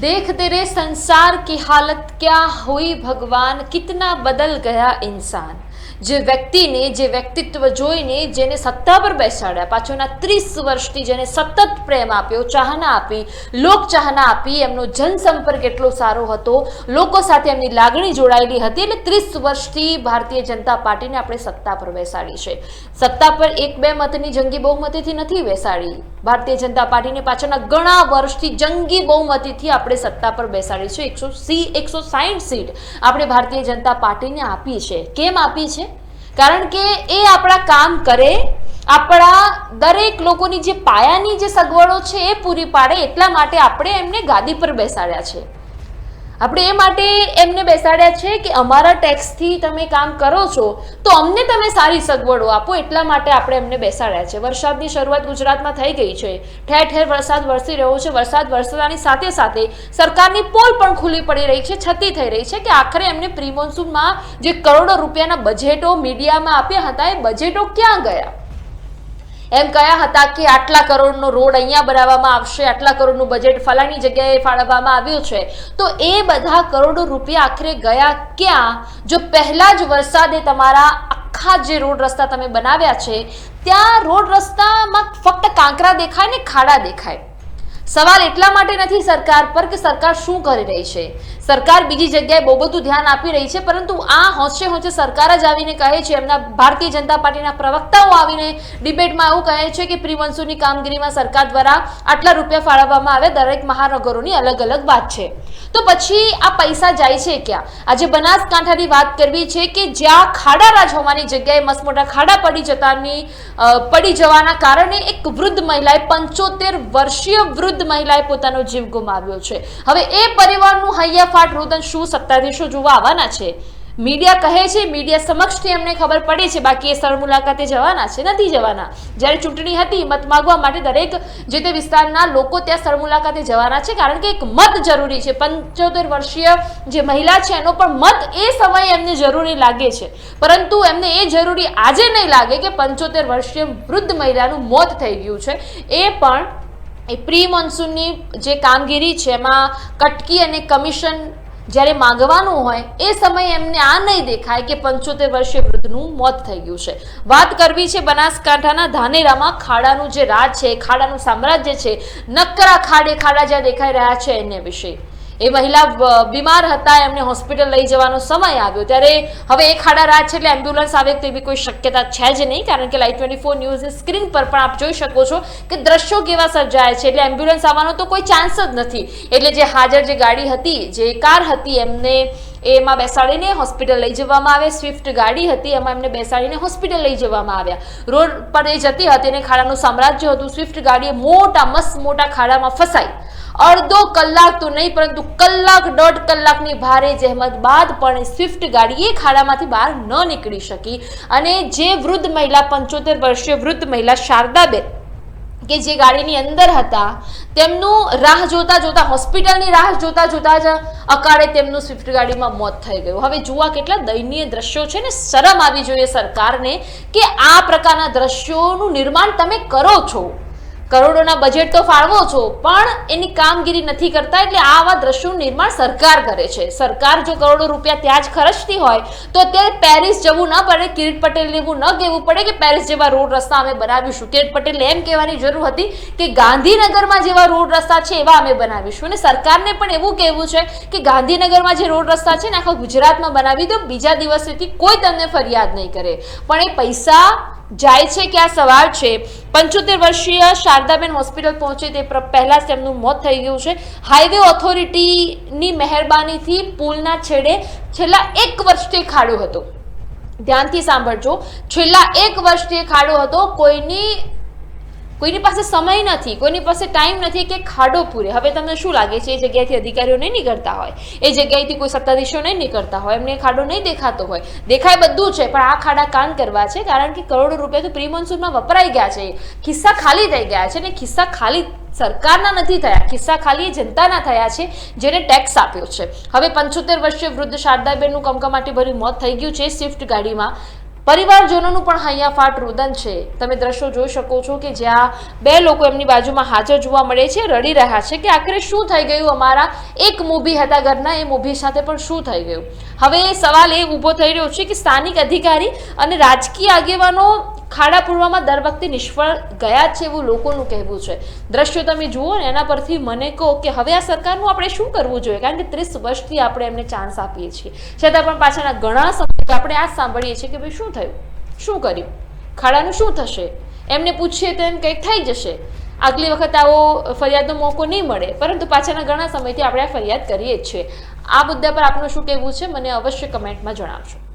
देख तेरे संसार की हालत क्या हुई भगवान कितना बदल गया इंसान જે વ્યક્તિને, જે વ્યક્તિત્વ જોઈને જેને સત્તા પર બેસાડ્યા, પાછળના ત્રીસ વર્ષથી જેને સતત પ્રેમ આપ્યો, ચાહના આપી, લોક ચાહના આપી, એમનો જનસંપર્ક એટલો સારો હતો, લોકો સાથે એમની લાગણી જોડાયેલી હતી, એટલે ત્રીસ વર્ષથી ભારતીય જનતા પાર્ટીને આપણે સત્તા પર બેસાડી છે. સત્તા પર એક બે મતની જંગી બહુમતીથી નથી બેસાડી. ભારતીય જનતા પાર્ટીને પાછળના ઘણા વર્ષથી જંગી બહુમતીથી આપણે સત્તા પર બેસાડી છે. એકસો સી, એકસો સાઠ સીટ આપણે ભારતીય જનતા પાર્ટીને આપી છે. કેમ આપી છે? કારણ કે એ આપણા કામ કરે, આપણા દરેક લોકોની જે પાયાની જે સગવડો છે એ પૂરી પાડે એટલા માટે આપણે એમને ગાદી પર બેસાડ્યા છે. આપણે એ માટે એમને બેસાડ્યા છે કે અમારા ટેક્સથી તમે કામ કરો છો, તો અમને તમે સારી સગવડો આપો. એટલા માટે આપણે એમને બેસાડ્યા છે. વરસાદની શરૂઆત ગુજરાતમાં થઈ ગઈ છે. ઠેર ઠેર વરસાદ વરસી રહ્યો છે. વરસાદ વરસતાની સાથે સાથે સરકારની પોલ પણ ખુલ્લી પડી રહી છે, છતી થઈ રહી છે કે આખરે એમને પ્રી મોન્સૂનમાં જે કરોડો રૂપિયાના બજેટો મીડિયામાં આપ્યા હતા, એ બજેટો ક્યાં ગયા? એમ કયા હતા કે આટલા કરોડનો રોડ અહીંયા બનાવવામાં આવશે, આટલા કરોડનું બજેટ ફલાણી જગ્યાએ ફાળવવામાં આવ્યું છે. તો એ બધા કરોડો રૂપિયા આખરે ગયા ક્યાં? જો પહેલા જ વરસાદે તમારા આખા જે રોડ રસ્તા તમે બનાવ્યા છે, ત્યાં રોડ રસ્તામાં ફક્ત કાંકરા દેખાય ને ખાડા દેખાય. સવાલ એટલા માટે નથી સરકાર પર કે સરકાર શું કરી રહી છે? સરકાર બીજી જગ્યાએ બહુ બધું ધ્યાન આપી રહી છે, પરંતુ આ હોંશે હોંશે સરકાર જ આવીને કહે છે, એમના ભારતીય જનતા પાર્ટીના પ્રવક્તાઓ આવીને ડિબેટમાં એવું કહે છે કે પ્રિવંશુની કામગીરીમાં સરકાર દ્વારા આટલા રૂપિયા ફાળવવામાં આવે, દરેક મહાનગરોની અલગ અલગ વાત છે. તો પછી આ પૈસા જાય છે ક્યાં? આજે બનાસકાંઠાની વાત કરવી છે કે જ્યાં ખાડા રાજ હોવાની જગ્યાએ મસમોટા ખાડા પડી જતાની પડી જવાના કારણે એક વૃદ્ધ મહિલાએ પંચોતેર વર્ષીય વૃદ્ધ મહિલાએ પોતાનો જીવ ગુમાવ્યો છે. હવે એ પરિવારનું હૈયાફાટ રુદન શું સત્તાધીશો જોવા આવવાના છે? મીડિયા કહે છે, મીડિયા સમક્ષથી એમને ખબર પડે છે, બાકી એ સ્થળ મુલાકાતે જવાના છે, નથી જવાના. જ્યારે ચૂંટણી હતી, મત માગવા માટે દરેક જે તે વિસ્તારના લોકો ત્યાં સ્થળ મુલાકાતે જવાના છે, કારણ કે એક મત જરૂરી છે. પંચોતેર વર્ષીય જે મહિલા છે, એનો પણ મત એ સમયે એમને જરૂરી લાગે છે. પરંતુ એમને એ જરૂરી આજે નહીં લાગે કે પંચોતેર વર્ષીય વૃદ્ધ મહિલાનું મોત થઈ ગયું છે. એ પણ એ પ્રી મોન્સૂનની જે કામગીરી છે, એમાં કટકી અને કમિશન જ્યારે માંગવાનું હોય, એ સમયે એમને આ નહીં દેખાય કે પંચોતેર વર્ષીય વૃદ્ધનું મોત થઈ ગયું છે. વાત કરવી છે બનાસકાંઠાના ધાનેરામાં ખાડાનું જે રાજ છે, ખાડાનું સામ્રાજ્ય છે નકરા ખાડે ખાડા જ્યાં દેખાઈ રહ્યા છે એને વિશે. એ મહિલા બીમાર હતા, એમને હોસ્પિટલ લઈ જવાનો સમય આવ્યો. ત્યારે હવે એ ખાડા રાત છે એટલે એમ્બ્યુલન્સ આવે તેવી કોઈ શક્યતા છે જ નહીં, કારણ કે લાઈવ ટ્વેન્ટી ફોર ન્યૂઝની સ્ક્રીન પર પણ આપ જોઈ શકો છો કે દ્રશ્યો કેવા સર્જાય છે. એટલે એમ્બ્યુલન્સ આવવાનો તો કોઈ ચાન્સ જ નથી. એટલે જે હાજર જે ગાડી હતી, જે કાર હતી, એમને એમાં બેસાડીને હોસ્પિટલ લઈ જવામાં આવે સ્વિફ્ટ ગાડી હતી, એમાં એમને બેસાડીને હોસ્પિટલ લઈ જવામાં આવ્યા. રોડ પર એ જતી હતી અને ખાડાનું સામ્રાજ્ય હતું. સ્વિફ્ટ ગાડીએ મોટા, મસ્ત મોટા ખાડામાં ફસાઈ. અડધો કલાક તો નહીં, પરંતુ કલાક, દોઢ કલાકની ભારે જહેમત બાદ પણ સ્વિફ્ટ ગાડી એ ખાડામાંથી બહાર ન નીકળી શકી. અને જે વૃદ્ધ મહિલા, પંચોતેર વર્ષીય વૃદ્ધ મહિલા શારદાબેન કે જે ગાડીની અંદર હતા, તેમનું રાહ જોતા જોતા, હોસ્પિટલની રાહ જોતા જોતા જ અકાળે તેમનું સ્વિફ્ટ ગાડીમાં મોત થઈ ગયું. હવે જુઓ કેટલા દયનીય દ્રશ્યો છે ને, શરમ આવી જોઈએ સરકારને કે આ પ્રકારના દ્રશ્યોનું નિર્માણ તમે કરો છો. કરોડોના બજેટ તો ફાળવો છો, પણ એની કામગીરી નથી કરતા એટલે આવા દ્રશ્યોનું નિર્માણ સરકાર કરે છે. સરકાર જો કરોડો રૂપિયા ત્યાં જ ખર્ચતી હોય, તો અત્યારે પેરિસ જવું ન પડે, કિરીટ પટેલ એવું ન કહેવું પડે કે પેરિસ જેવા રોડ રસ્તા અમે બનાવીશું. કિરીટ પટેલ એમ કહેવાની જરૂર હતી કે ગાંધીનગરમાં જેવા રોડ રસ્તા છે, એવા અમે બનાવીશું. અને સરકારને પણ એવું કહેવું છે કે ગાંધીનગરમાં જે રોડ રસ્તા છે ને આખા ગુજરાતમાં બનાવી દો, બીજા દિવસેથી કોઈ તમને ફરિયાદ નહીં કરે. પણ એ પૈસા જાય છે કે આ સવાર છે. પંચોતેર વર્ષીય શારદાબેન હોસ્પિટલ પહોંચે તે પહેલાં જ તેમનું મોત થઈ ગયું છે. હાઈવે ઓથોરિટીની મહેરબાનીથી પુલના છેડે છેલ્લા એક વર્ષથી ખાડો હતો. ધ્યાનથી સાંભળજો. છેલ્લા એક વર્ષથી ખાડો હતો. કોઈની કોઈની પાસે સમય નથી, કોઈની પાસે ટાઈમ નથી કે ખાડો પૂરે. હવે તમને શું લાગે છે, એ જગ્યાએથી અધિકારીઓ નહીં નીકળતા હોય? એ જગ્યાએથી કોઈ સત્તાધીશો નહીં નીકળતા હોય? એમને ખાડો નહીં દેખાતો હોય. દેખાય બધું છે, પણ આ ખાડા કાન કરવા છે, કારણ કે કરોડો રૂપિયા તો પ્રી મોન્સૂનમાં વપરાઈ ગયા છે. ખિસ્સા ખાલી થઈ ગયા છે ને ખિસ્સા ખાલી સરકારના નથી થયા. ખિસ્સા ખાલી જનતાના થયા છે, જેને ટેક્સ આપ્યો છે. હવે પંચોતેર વર્ષીય વૃદ્ધ શારદાબેનનું કમકમાટી ભર્યું મોત થઈ ગયું છે સ્વિફ્ટ ગાડીમાં. પરિવારજનોનું પણ હૈયાફાટ ફાટ રુદન છે. તમે દ્રશ્યો જોઈ શકો છો કે જ્યાં બે લોકો એમની બાજુમાં હાજર જોવા મળે છે, રડી રહ્યા છે કે આખરે શું થઈ ગયું? અમારા એક મૂવી હતા ઘરના, એ મૂવી સાથે પણ શું થઈ ગયું? હવે સવાલ એ ઊભો થઈ રહ્યો છે કે સ્થાનિક અધિકારી અને રાજકીય આગેવાનો ખાડા પૂરવામાં દર વખતે નિષ્ફળ ગયા છે એવું લોકોનું કહેવું છે. દ્રશ્યો તમે જુઓ ને, એના પરથી મને કહો કે હવે આ સરકારનું આપણે શું કરવું જોઈએ? કારણ કે ત્રીસ વર્ષથી આપણે એમને ચાન્સ આપીએ છીએ. છતાં પણ પાછળના ઘણા સમયથી આપણે આ સાંભળીએ છીએ કે ભાઈ શું થયું? શું કર્યું? ખાડાનું શું થશે? એમને પૂછીએ તો એમ કંઈક થઈ જશે. આગલી વખત આવો ફરિયાદનો મોકો નહીં મળે. પરંતુ પાછળના ઘણા સમયથી આપણે આ ફરિયાદ કરીએ જ છીએ. આ મુદ્દા પર આપનું શું કહેવું છે? મને અવશ્ય કમેન્ટમાં જણાવજો.